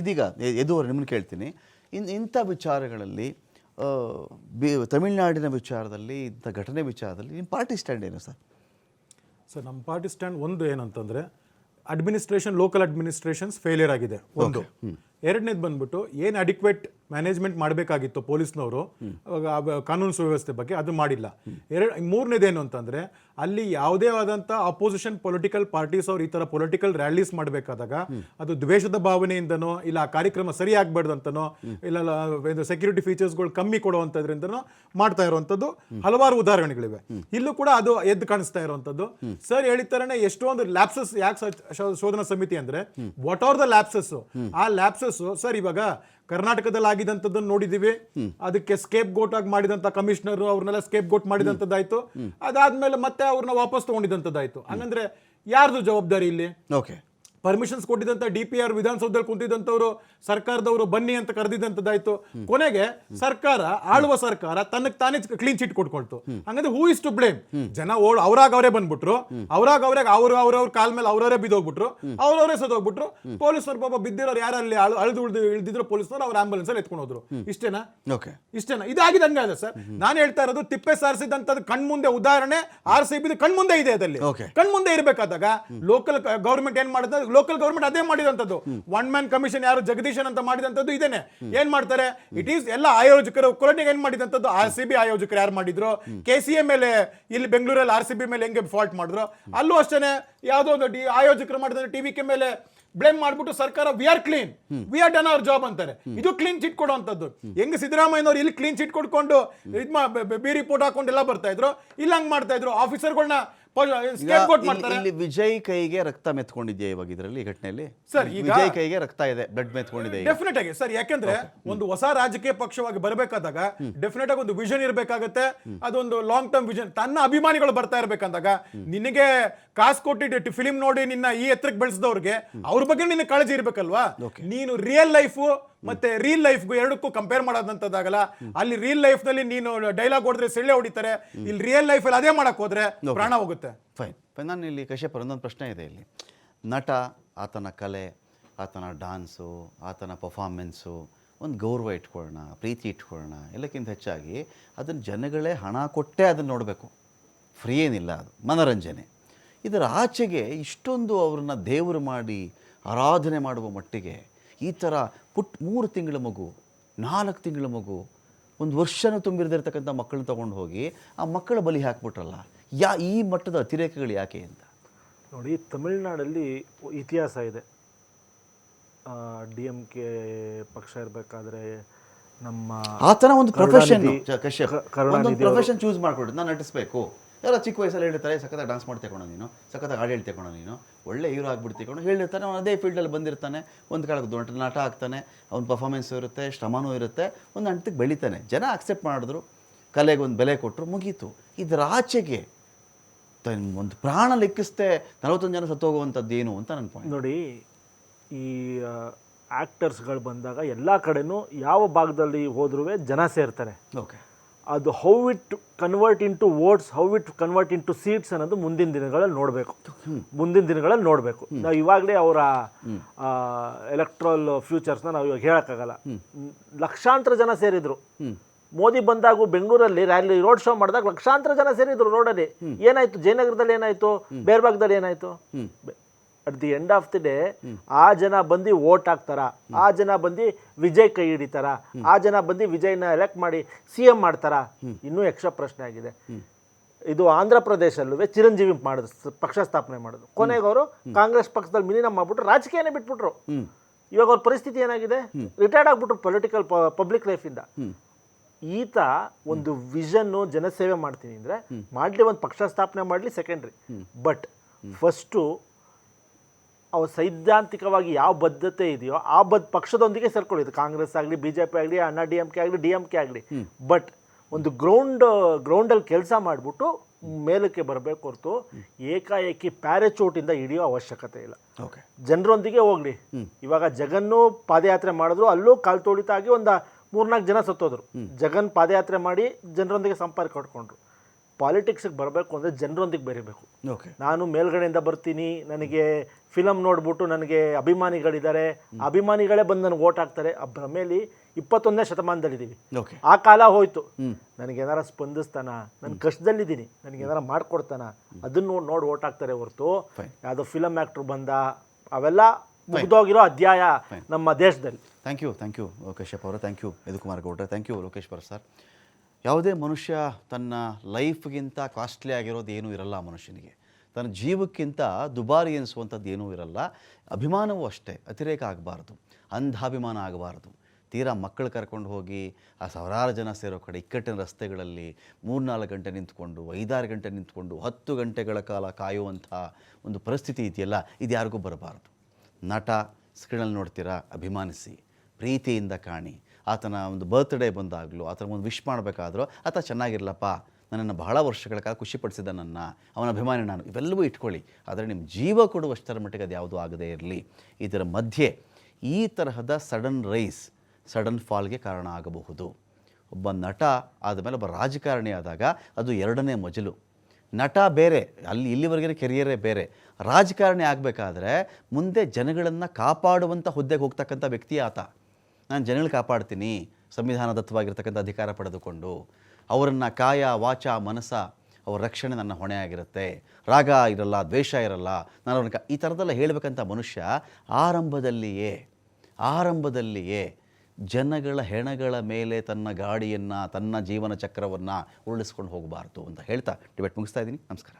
ಇದೀಗ ಎದುವರು ನಿಮ್ಮನ್ನು ಕೇಳ್ತೀನಿ. ಇನ್ ಇಂಥ ವಿಚಾರಗಳಲ್ಲಿ ಬಿ ತಮಿಳುನಾಡಿನ ವಿಚಾರದಲ್ಲಿ ಇಂಥ ಘಟನೆ ವಿಚಾರದಲ್ಲಿ ನಿಮ್ಮ ಪಾರ್ಟಿ ಸ್ಟ್ಯಾಂಡ್ ಏನು ಸರ್? ಸರ್ ನಮ್ಮ ಪಾರ್ಟಿ ಸ್ಟ್ಯಾಂಡ್ ಒಂದು ಏನಂತಂದರೆ ಅಡ್ಮಿನಿಸ್ಟ್ರೇಷನ್ ಲೋಕಲ್ ಅಡ್ಮಿನಿಸ್ಟ್ರೇಷನ್ಸ್ ಫೇಲಿಯರ್ ಆಗಿದೆ. ಒಂದು. ಎರಡನೇದು ಬಂದ್ಬಿಟ್ಟು ಏನು ಅಡಿಕ್ವೇಟ್ ಮ್ಯಾನೇಜ್ಮೆಂಟ್ ಮಾಡಬೇಕಾಗಿತ್ತು ಪೊಲೀಸ್ನವರು. ಕಾನೂನು ಸುವ್ಯವಸ್ಥೆ ಬಗ್ಗೆ ಅದು ಮಾಡಿಲ್ಲ. ಎರಡು ಮೂರನೇದೇನು ಅಂತಂದ್ರೆ ಅಲ್ಲಿ ಯಾವುದೇ ಆದಂಥ ಅಪೋಸಿಷನ್ ಪೊಲಿಟಿಕಲ್ ಪಾರ್ಟೀಸ್ ಅವ್ರು ಈ ಥರ ಪೊಲಿಟಿಕಲ್ ರ್ಯಾಲೀಸ್ ಮಾಡಬೇಕಾದಾಗ ಅದು ದ್ವೇಷದ ಭಾವನೆಯಿಂದನೋ ಇಲ್ಲ ಆ ಕಾರ್ಯಕ್ರಮ ಸರಿ ಆಗ್ಬಾರ್ದು ಅಂತನೋ ಇಲ್ಲ ಸೆಕ್ಯೂರಿಟಿ ಫೀಚರ್ಸ್ಗಳು ಕಮ್ಮಿ ಕೊಡುವಂಥದ್ರಿಂದನೋ ಮಾಡ್ತಾ ಇರುವಂಥದ್ದು ಹಲವಾರು ಉದಾಹರಣೆಗಳಿವೆ. ಇಲ್ಲೂ ಕೂಡ ಅದು ಎದ್ದು ಕಾಣಿಸ್ತಾ ಇರುವಂಥದ್ದು. ಸರ್ ಹೇಳಿದ ತರನೇ ಎಷ್ಟೊಂದು ಲ್ಯಾಪ್ಸಸ್ ಯಾಕೆ ಶೋಧನಾ ಸಮಿತಿ ಅಂದ್ರೆ ವಾಟ್ ಆರ್ ದ ಲ್ಯಾಪ್ಸಸ್ ಆ ಲ್ಯಾಪ್ಸಸ್ ಸರ್ ಇವಾಗ ಕರ್ನಾಟಕದಲ್ಲಿ ಆಗಿದಂಥದ್ದನ್ನು ನೋಡಿದೀವಿ ಅದಕ್ಕೆ ಸ್ಕೇಪ್ ಗೋಟ್ ಆಗಿ ಮಾಡಿದಂತ ಕಮಿಷನರ್ ಅವ್ರನ್ನೆಲ್ಲ ಸ್ಕೇಪ್ ಗೋಟ್ ಮಾಡಿದಂಥದ್ದಾಯ್ತು ಅದಾದ್ಮೇಲೆ ಮತ್ತೆ ಅವ್ರನ್ನ ವಾಪಸ್ ತಗೊಂಡಿದಂಥದ್ದಾಯ್ತು ಹಂಗಂದ್ರೆ ಯಾರ್ದು ಜವಾಬ್ದಾರಿ ಇಲ್ಲಿ? ಓಕೆ. ಪರ್ಮಿಷನ್ಸ್ ಕೊಟ್ಟಿದ್ದಂಥ ಡಿ ಪಿ ಆರ್ ವಿಧಾನಸೌಧದಲ್ಲಿ ಕುಂತಿದ್ದಂಥವ್ರು ಸರ್ಕಾರದವರು ಬನ್ನಿ ಅಂತ ಕರೆದಿದ್ದಂಥದ್ದಾಯ್ತು. ಕೊನೆಗೆ ಸರ್ಕಾರ ಆಳುವ ಸರ್ಕಾರ ತನ್ನಕ್ಕೆ ತಾನೇ ಕ್ಲೀನ್ ಚಿಟ್ ಕೊಟ್ಕೊಳ್ತು. ಹಂಗಂದ್ರೆ ಹೂ ಇಸ್ ಟು ಬ್ಲೇಮ್ ಜನ ಓಡ್ ಅವ್ರಾಗ ಅವರೇ ಬಂದ್ಬಿಟ್ರು. ಅವ್ರಾಗ ಅವ್ರಾಗ ಅವ್ರು ಅವ್ರವ್ರ ಕಾಲ್ ಮೇಲೆ ಅವ್ರವರೇ ಬಿದ್ದೋಗ್ಬಿಟ್ರು. ಅವ್ರವರೇ ಸದೋಗ್ಬಿಟ್ರು ಪೊಲೀಸರು ಪಾಪ ಬಿದ್ದಿರೋರು ಯಾರಲ್ಲಿ ಅಳು ಉಳಿದು ಇಳಿದಿದ್ರು ಪೊಲೀಸರು ಅವ್ರ ಆಂಬುಲೆನ್ಸ್ ಅಲ್ಲಿ ಎತ್ಕೊಂಡು ಹೋದ್ರು. ಇಷ್ಟೇನಾ? ಓಕೆ. ಇಷ್ಟೇನಾ? ಇದಾಗಿದೆ ಹಂಗಾದ್ರೆ ಸರ್. ನಾನು ಹೇಳ್ತಾ ಇರೋದು ತಿಪ್ಪೆ ಸಾರಿಸಿದಂತದ್ದು ಕಣ್ಮುಂದೆ ಉದಾಹರಣೆ ಆರ್ ಸಿ ಬಿ ಕಣ್ಮುಂದೆ ಇದೆ ಅದಲ್ಲಿ. ಕಣ್ಮುಂದೆ ಇರಬೇಕಾದಾಗ ಲೋಕಲ್ ಗೌರ್ಮೆಂಟ್ ಏನ್ ಮಾಡಿದ ಲೋಕಲ್ ಗೌರ್ಮೆಂಟ್ ಅದೇ ಮಾಡಿದಂಥದ್ದು. ಒನ್ ಮ್ಯಾನ್ ಕಮಿಷನ್ ಯಾರು ಜಗದೀಶನ್ ಅಂತ ಮಾಡಿದಂಥದ್ದು ಇದೇನೆ. ಏನ್ ಮಾಡ್ತಾರೆ? ಇಟ್ ಈಸ್ ಎಲ್ಲ ಆಯೋಜಕರು ಕೊರಟಿಗೆ ಏನ್ ಮಾಡಿದಂಥದ್ದು? ಆರ್ ಸಿ ಬಿ ಆಯೋಜಕರು ಯಾರು ಮಾಡಿದ್ರು? ಕೆ ಸಿ ಎ ಮೇಲೆ, ಇಲ್ಲಿ ಬೆಂಗಳೂರಲ್ಲಿ ಆರ್ ಸಿ ಬಿ ಮೇಲೆ ಹೆಂಗೆ ಫಾಲ್ಟ್ ಮಾಡಿದ್ರು? ಅಲ್ಲೂ ಅಷ್ಟೇ ಯಾವುದೋ ಒಂದು ಆಯೋಜಕರು ಮಾಡಿದ್ರೆ ಟಿವಿ ಕೆ ಮೇಲೆ ಬ್ಲೇಮ್ ಮಾಡ್ಬಿಟ್ಟು ಸರ್ಕಾರ we are clean we are done our job ಅಂತಾರೆ. ಇದು ಕ್ಲೀನ್ ಚಿಟ್ ಕೊಡುವಂಥದ್ದು. ಹೆಂಗ್ ಸಿದ್ದರಾಮಯ್ಯನವ್ರು ಇಲ್ಲಿ ಕ್ಲೀನ್ ಚಿಟ್ ಕೊಡ್ಕೊಂಡು, ಇದ್ ಬೆ- ರಿಪೋರ್ಟ್ ಹಾಕೊಂಡು ಎಲ್ಲ ಬರ್ತಾ ಇದ್ರು? ಇಲ್ಲ ಹಂಗ್ ಮಾಡ್ತಾ ಇದ್ರು. ಆಫೀಸರ್ಗಳನ್ನ ಇಲ್ಲಿ ವಿಜಯ್ ಕೈಗೆ ರಕ್ತ ಮೆತ್ಕೊಂಡಿದ್ಯಾ ಇವಾಗ ಇದರಲ್ಲಿ ಘಟನೆಯಲ್ಲಿ? ಸರ್, ವಿಜಯ್ ಕೈಗೆ ರಕ್ತ ಇದೆ ಬ್ಲಡ್ ಮೆತ್ಕೊಂಡಿದೆ ಡೆಫಿನೆಟ್ ಆಗಿ ಸರ್ ಯಾಕಂದ್ರೆ ಒಂದು ಹೊಸ ರಾಜಕೀಯ ಪಕ್ಷವಾಗಿ ಬರಬೇಕಾದಾಗ ಡೆಫಿನೆಟ್ ಆಗಿ ಒಂದು ವಿಷನ್ ಇರಬೇಕಾಗತ್ತೆ ಅದೊಂದು ಲಾಂಗ್ ಟರ್ಮ್ ವಿಷನ್ ತನ್ನ ಅಭಿಮಾನಿಗಳು ಬರ್ತಾ ಇರಬೇಕಂದಾಗ ನಿನಗೆ ಕಾಸು ಕೊಟ್ಟಿಟ್ಟು ಫಿಲಿಂ ನೋಡಿ ನಿನ್ನ ಈ ಎತ್ತರಕ್ಕೆ ಬೆಳೆಸಿದವ್ರಿಗೆ ಅವ್ರ ಬಗ್ಗೆ ನಿನ್ನ ಕಾಳಜಿ ಇರಬೇಕಲ್ವಾ? ನೀನು ರಿಯಲ್ ಲೈಫು ಮತ್ತೆ ರೀಲ್ ಲೈಫ್ಗೂ ಎರಡಕ್ಕೂ ಕಂಪೇರ್ ಮಾಡೋದಂತದಾಗಲ್ಲ ಅಲ್ಲಿ ರೀಲ್ ಲೈಫ್ನಲ್ಲಿ ನೀನು ಡೈಲಾಗ್ ಹೊಡೆದ್ರೆ ಸೆಳ್ಳೆ ಹೊಡಿತಾರೆ ಇಲ್ಲಿ ರಿಯಲ್ ಲೈಫ್ ಅಲ್ಲಿ ಅದೇ ಮಾಡಕ್ ಹೋದ್ರೆ ಪ್ರಾಣ ಹೋಗುತ್ತೆ. ಫೈನ್ ಫೈನ್ ನಾನು ಇಲ್ಲಿ ಕಶ್ಯಪ್ ಒಂದೊಂದು ಪ್ರಶ್ನೆ ಇದೆ ಇಲ್ಲಿ. ನಟ ಆತನ ಕಲೆ ಆತನ ಡಾನ್ಸು ಆತನ ಪರ್ಫಾರ್ಮೆನ್ಸು ಒಂದು ಗೌರವ ಇಟ್ಕೊಳ್ಳೋಣ ಪ್ರೀತಿ ಇಟ್ಕೊಳ್ಳೋಣ ಎಲ್ಲಕ್ಕಿಂತ ಹೆಚ್ಚಾಗಿ ಅದನ್ನು ಜನಗಳೇ ಹಣ ಕೊಟ್ಟೇ ಅದನ್ನು ನೋಡಬೇಕು. ಫ್ರೀ ಏನಿಲ್ಲ ಅದು. ಮನೋರಂಜನೆ. ಇದರ ಆಚೆಗೆ ಇಷ್ಟೊಂದು ಅವ್ರನ್ನ ದೇವರು ಮಾಡಿ ಆರಾಧನೆ ಮಾಡುವ ಮಟ್ಟಿಗೆ ಈ ಥರ ಪುಟ್ ಮೂರು ತಿಂಗಳ ಮಗು ನಾಲ್ಕು ತಿಂಗಳ ಮಗು ಒಂದು ವರ್ಷನೂ ತುಂಬಿರದಿರ್ತಕ್ಕಂಥ ಮಕ್ಕಳನ್ನ ತೊಗೊಂಡು ಹೋಗಿ ಆ ಮಕ್ಕಳ ಬಲಿ ಹಾಕ್ಬಿಟ್ರಲ್ಲ ಯಾ ಈ ಮಟ್ಟದ ಅತಿರೇಕಗಳು ಯಾಕೆ ಅಂತ? ನೋಡಿ ತಮಿಳ್ನಾಡಲ್ಲಿ ಇತಿಹಾಸ ಇದೆ. ಡಿ ಎಂ ಕೆ ಪಕ್ಷ ಇರಬೇಕಾದ್ರೆ ನಮ್ಮ ಆತನ ಒಂದು ಪ್ರೊಫೆಷನ್ ಕರುಣಾನಿಧಿ- ಪ್ರೊಫೆಷನ್ ಚೂಸ್ ಮಾಡ್ಕೊಟ್ಟು ನಾನು ನಟಿಸ್ಬೇಕು. ಎಲ್ಲ ಚಿಕ್ಕ ವಯಸ್ಸಲ್ಲಿ ಹೇಳಿರ್ತಾರೆ ಸಖತ್ತಾಗಿ ಡಾನ್ಸ್ ಮಾಡಿ ತಗೊಂಡು ನೀನು ಸಖತ್ತಾಗಿ ಹಾಡು ಹೇಳಿ ತಗೊಂಡು ನೀನು ಒಳ್ಳೆ ಹೀರೋ ಆಗ್ಬಿಟ್ಟು ತಗೊಂಡು ಹೇಳಿರ್ತಾನೆ ಅವನು ಅದೇ ಫೀಲ್ಡಲ್ಲಿ ಬಂದಿರ್ತಾನೆ ಒಂದು ಕಾಲಕ್ಕೆ ದೊಡ್ಡ ನಾಟ ಆಗ್ತಾನೆ ಅವ್ನ ಪರ್ಫಾಮೆನ್ಸ್ ಇರುತ್ತೆ ಶ್ರಮನೂ ಇರುತ್ತೆ ಒಂದು ಹಂತಕ್ಕೆ ಬೆಳಿತಾನೆ. ಜನ ಅಕ್ಸೆಪ್ಟ್ ಮಾಡಿದ್ರು ಕಲೆಗೆ ಒಂದು ಬೆಲೆ ಕೊಟ್ಟರು ಮುಗೀತು. ಇದರ ಆಚೆಗೆ ತನ್ ಒಂದು ಪ್ರಾಣ ಲೆಕ್ಕಿಸ್ತೇ ನಲವತ್ತೊಂದು ಜನ ಸತ್ತೋಗುವಂಥದ್ದು ಏನು ಅಂತ ನನ್ನ ಪಾಯಿಂಟ್ ನೋಡಿ ಈ ಆ್ಯಕ್ಟರ್ಸ್ಗಳು ಬಂದಾಗ ಎಲ್ಲ ಕಡೆನೂ ಯಾವ ಭಾಗದಲ್ಲಿ ಹೋದ್ರೂ ಜನ ಸೇರ್ತಾರೆ. ಓಕೆ ಅದು how it convert into votes how it convert into seats ಅನ್ನೋದು ಮುಂದಿನ ದಿನಗಳಲ್ಲಿ ನೋಡಬೇಕು. ಮುಂದಿನ ದಿನಗಳಲ್ಲಿ ನೋಡಬೇಕು. ನಾವು ಇವಾಗಲೇ ಅವರ ಎಲೆಕ್ಟ್ರಲ್ ಫ್ಯೂಚರ್ಸ್ನ ನಾವು ಇವಾಗ ಹೇಳೋಕ್ಕಾಗಲ್ಲ. ಲಕ್ಷಾಂತರ ಜನ ಸೇರಿದ್ರು. ಮೋದಿ ಬಂದಾಗ ಬೆಂಗಳೂರಲ್ಲಿ ರ್ಯಾಲಿ ರೋಡ್ ಶೋ ಮಾಡಿದಾಗ ಲಕ್ಷಾಂತರ ಜನ ಸೇರಿದ್ರು ರೋಡಲ್ಲಿ ಏನಾಯ್ತು? ಜಯನಗರದಲ್ಲಿ ಏನಾಯ್ತು? ಬೇರೆ ಭಾಗದಲ್ಲಿ ಏನಾಯ್ತು? At the end of the day ಆ ಜನ ಬಂದು ವೋಟ್ ಹಾಕ್ತಾರ. ಆ ಜನ ಬಂದು ವಿಜಯ್ ಕೈ ಹಿಡಿತಾರ. ಆ ಜನ ಬಂದು ವಿಜಯ್ನ ಎಲೆಕ್ಟ್ ಮಾಡಿ ಸಿ ಎಂ ಮಾಡ್ತಾರ. ಇನ್ನೂ ಯಕ್ಷ ಪ್ರಶ್ನೆ ಆಗಿದೆ. ಇದು ಆಂಧ್ರ ಪ್ರದೇಶಲ್ಲೂ ಚಿರಂಜೀವಿ ಮಾಡಿದ್ರು, ಪಕ್ಷ ಸ್ಥಾಪನೆ ಮಾಡಿದ್ರು. ಕೊನೆಗೆ ಅವರು ಕಾಂಗ್ರೆಸ್ ಪಕ್ಷದಲ್ಲಿ ವಿಲೀನ ಮಾಡ್ಬಿಟ್ಟು ರಾಜಕೀಯನೇ ಬಿಟ್ಬಿಟ್ರು. ಇವಾಗ ಅವ್ರ ಪರಿಸ್ಥಿತಿ ಏನಾಗಿದೆ? ರಿಟೈರ್ಡ್ ಆಗ್ಬಿಟ್ರು ಪೊಲಿಟಿಕಲ್ ಪಬ್ಲಿಕ್ ಲೈಫಿಂದ ಈತ ಒಂದು ವಿಷನ್ನು ಜನಸೇವೆ ಮಾಡ್ತೀನಿ ಅಂದರೆ ಮಾಡಲಿ ಒಂದು ಪಕ್ಷ ಸ್ಥಾಪನೆ ಮಾಡಲಿ ಸೆಕೆಂಡ್ರಿ ಬಟ್ ಫಸ್ಟು ಅವ ಸೈದ್ಧಾಂತಿಕವಾಗಿ ಯಾವ ಬದ್ಧತೆ ಇದೆಯೋ ಆ ಬದ್ ಪಕ್ಷದೊಂದಿಗೆ ಸೇರ್ಕೊಳ್ಳಿದ್ದು ಕಾಂಗ್ರೆಸ್ ಆಗಲಿ ಬಿ ಜೆ ಪಿ ಆಗಲಿ ಅಣ್ಣಾ ಡಿ ಎಂ ಕೆ ಆಗಲಿ ಡಿ ಎಂ ಕೆ ಆಗಲಿ. ಬಟ್ ಒಂದು ಗ್ರೌಂಡ್ ಗ್ರೌಂಡಲ್ಲಿ ಕೆಲಸ ಮಾಡಿಬಿಟ್ಟು ಮೇಲಕ್ಕೆ ಬರಬೇಕು ಹೊರತು ಏಕಾಏಕಿ ಪ್ಯಾರೆಚೂಟಿಂದ ಹಿಡಿಯೋ ಅವಶ್ಯಕತೆ ಇಲ್ಲ. ಓಕೆ. ಜನರೊಂದಿಗೆ ಹೋಗ್ಲಿ. ಇವಾಗ ಜಗನ್ನು ಪಾದಯಾತ್ರೆ ಮಾಡಿದ್ರು ಅಲ್ಲೂ ಕಾಲು ತೊಳಿತಾಗಿ ಒಂದು ಮೂರ್ನಾಲ್ಕು ಜನ ಸತ್ತೋದ್ರು. ಜಗನ್ ಪಾದಯಾತ್ರೆ ಮಾಡಿ ಜನರೊಂದಿಗೆ ಸಂಪರ್ಕ ಕಟ್ಕೊಂಡ್ರು ಪಾಲಿಟಿಕ್ಸಿಗೆ ಬರಬೇಕು ಅಂದರೆ ಜನರೊಂದಿಗೆ ಬೆರಿಬೇಕು. ಓಕೆ ನಾನು ಮೇಲ್ಗಡೆಯಿಂದ ಬರ್ತೀನಿ ನನಗೆ ಫಿಲಮ್ ನೋಡ್ಬಿಟ್ಟು ನನಗೆ ಅಭಿಮಾನಿಗಳಿದ್ದಾರೆ ಅಭಿಮಾನಿಗಳೇ ಬಂದು ನನಗೆ ಓಟ್ ಹಾಕ್ತಾರೆ. ಆ ಭ್ರಮೆಯಲ್ಲಿ ಇಪ್ಪತ್ತೊಂದನೇ ಶತಮಾನದಲ್ಲಿದ್ದೀವಿ. ಓಕೆ ಆ ಕಾಲ ಹೋಯ್ತು. ನನಗೆ ಏನಾರ ಸ್ಪಂದಿಸ್ತಾನ? ನನ್ನ ಕಷ್ಟದಲ್ಲಿದ್ದೀನಿ. ನನಗೆ ಏನಾರ ಮಾಡ್ಕೊಡ್ತಾನ? ಅದನ್ನ ನೋಡಿ ನೋಡಿ ಓಟ್ ಹಾಕ್ತಾರೆ ಹೊರತು. ಯಾವುದೋ ಫಿಲಮ್ ಆ್ಯಕ್ಟ್ರು ಬಂದ ಅವೆಲ್ಲ ಮುಗ್ದೋಗಿರೋ ಅಧ್ಯಾಯ ನಮ್ಮ ದೇಶದಲ್ಲಿ. Thank you thank you Lokesh ಅವರು. ಥ್ಯಾಂಕ್ ಯು ಯದುಕುಮಾರ್ ಗೌಡ್ರೆ. ಥ್ಯಾಂಕ್ ಯು ಲೋಕೇಶ್ ಬರ್ ಸರ್ ಯಾವುದೇ ಮನುಷ್ಯ ತನ್ನ ಲೈಫ್ಗಿಂತ ಕಾಸ್ಟ್ಲಿ ಆಗಿರೋದು ಏನೂ ಇರಲ್ಲ ಮನುಷ್ಯನಿಗೆ. ತನ್ನ ಜೀವಕ್ಕಿಂತ ದುಬಾರಿ ಎನಿಸುವಂಥದ್ದು ಏನೂ ಇರಲ್ಲ. ಅಭಿಮಾನವೂ ಅಷ್ಟೇ, ಅತಿರೇಕ ಆಗಬಾರ್ದು. ಅಂಧಾಭಿಮಾನ ಆಗಬಾರ್ದು. ತೀರಾ ಮಕ್ಕಳು ಕರ್ಕೊಂಡು ಹೋಗಿ ಆ ಸಾವಿರಾರು ಜನ ಸೇರೋ ಕಡೆ ಇಕ್ಕಟ್ಟಿನ ರಸ್ತೆಗಳಲ್ಲಿ ಮೂರ್ನಾಲ್ಕು ಗಂಟೆ ನಿಂತ್ಕೊಂಡು, ಐದಾರು ಗಂಟೆ ನಿಂತ್ಕೊಂಡು, ಹತ್ತು ಗಂಟೆಗಳ ಕಾಲ ಕಾಯುವಂಥ ಒಂದು ಪರಿಸ್ಥಿತಿ ಇದೆಯಲ್ಲ, ಇದು ಯಾರಿಗೂ ಬರಬಾರ್ದು. ನಟ ಸ್ಕ್ರೀನಲ್ಲಿ ನೋಡ್ತೀರಾ? ಅಭಿಮಾನಿಸಿ. ಪ್ರೀತಿಯಿಂದ ಕಾಣಿ. ಆತನ ಒಂದು ಬರ್ತ್ಡೇ ಬಂದಾಗಲೂ, ಆತನ ಒಂದು ವಿಶ್ ಮಾಡಬೇಕಾದ್ರೂ, ಆತ ಚೆನ್ನಾಗಿರಲಪ್ಪ, ನನ್ನನ್ನು ಬಹಳ ವರ್ಷಗಳ ಕಾಲ ಖುಷಿಪಡಿಸಿದ ನನ್ನ, ಅವನ ಅಭಿಮಾನಿ ನಾನು, ಇವೆಲ್ಲವೂ ಇಟ್ಕೊಳ್ಳಿ. ಆದರೆ ನಿಮ್ಮ ಜೀವ ಕೊಡುವಷ್ಟರ ಮಟ್ಟಿಗೆ ಅದು ಯಾವುದೂ ಆಗದೇ ಇರಲಿ. ಇದರ ಮಧ್ಯೆ ಈ ತರಹದ ಸಡನ್ ರೈಸ್ ಸಡನ್ ಫಾಲ್ಗೆ ಕಾರಣ ಆಗಬಹುದು. ಒಬ್ಬ ನಟ ಆದಮೇಲೆ ಒಬ್ಬ ರಾಜಕಾರಣಿ ಆದಾಗ ಅದು ಎರಡನೇ ಮಜಲು. ನಟ ಬೇರೆ, ಅಲ್ಲಿ ಇಲ್ಲಿವರೆಗಿನ ಕೆರಿಯರೇ ಬೇರೆ. ರಾಜಕಾರಣಿ ಆಗಬೇಕಾದ್ರೆ ಮುಂದೆ ಜನಗಳನ್ನು ಕಾಪಾಡುವಂಥ ಹುದ್ದೆಗೆ ಹೋಗ್ತಕ್ಕಂಥ ವ್ಯಕ್ತಿ ಆತ. ನಾನು ಜನಗಳು ಕಾಪಾಡ್ತೀನಿ ಸಂವಿಧಾನದತ್ತವಾಗಿರ್ತಕ್ಕಂಥ ಅಧಿಕಾರ ಪಡೆದುಕೊಂಡು, ಅವರನ್ನು ಕಾಯ, ವಾಚ ಮನಸ ಅವ್ರ ರಕ್ಷಣೆ ನನ್ನ ಹೊಣೆ ಆಗಿರುತ್ತೆ. ರಾಗ ಇರಲ್ಲ, ದ್ವೇಷ ಇರಲ್ಲ, ನಾನು ಅವ್ರನ್ನ ಈ ಥರದ್ದೆಲ್ಲ ಹೇಳಬೇಕಂತ ಮನುಷ್ಯ ಆರಂಭದಲ್ಲಿಯೇ ಆರಂಭದಲ್ಲಿಯೇ ಜನಗಳ ಹೆಣಗಳ ಮೇಲೆ ತನ್ನ ಗಾಡಿಯನ್ನು, ತನ್ನ ಜೀವನ ಚಕ್ರವನ್ನು ಉರುಳಿಸ್ಕೊಂಡು ಹೋಗಬಾರ್ದು ಅಂತ ಹೇಳ್ತಾ ಡಿಬೇಟ್ ಮುಗಿಸ್ತಾ ಇದ್ದೀನಿ. ನಮಸ್ಕಾರ.